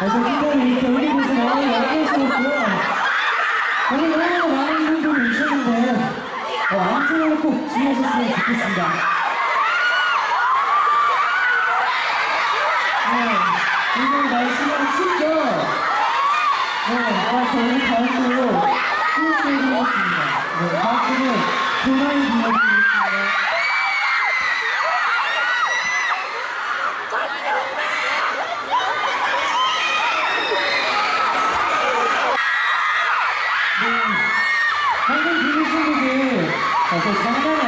어서 흰카로 이렇게 올리고서 연기하셨고요. 오늘 너무나 많은 분들이 오셨는데 어, 안전을 꼭 주의하셨으면 좋겠습니다. 네, 오늘 날씨가 춥죠? 네, 아, 저희 다음으로 꾸며드리겠습니다. 네, 도마를 들려드리겠습니다. 네, 방금 들으신 저 장난 아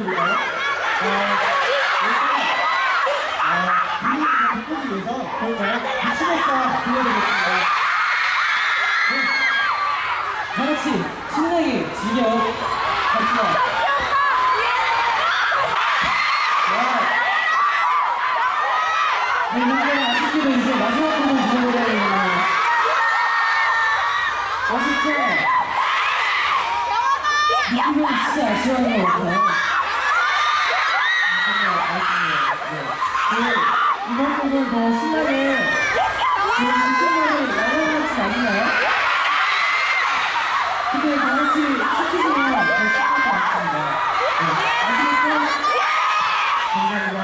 들려드릴까요? 어, 일단, 어, 바꾸기 위해서 저희가 미치겠어 들려드리겠습니다. 네. 다 같이 신나게 즐겨 갑시다. 네, 근데 아쉽게도 이제 마지막 곡을 들려드려야 되네요. 아쉽죠? 이거 진짜 아쉬워하는 것 같아요. 이번 곡을 더 신나게 지금 무슨 곡을 나눠 같이 맞나요? 그때 다 같이 춤추시면 더 신날 것 같습니다. 네, 아시겠죠? 감사합니다.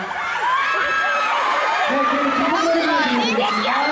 네, 그럼 감사합니다. 아,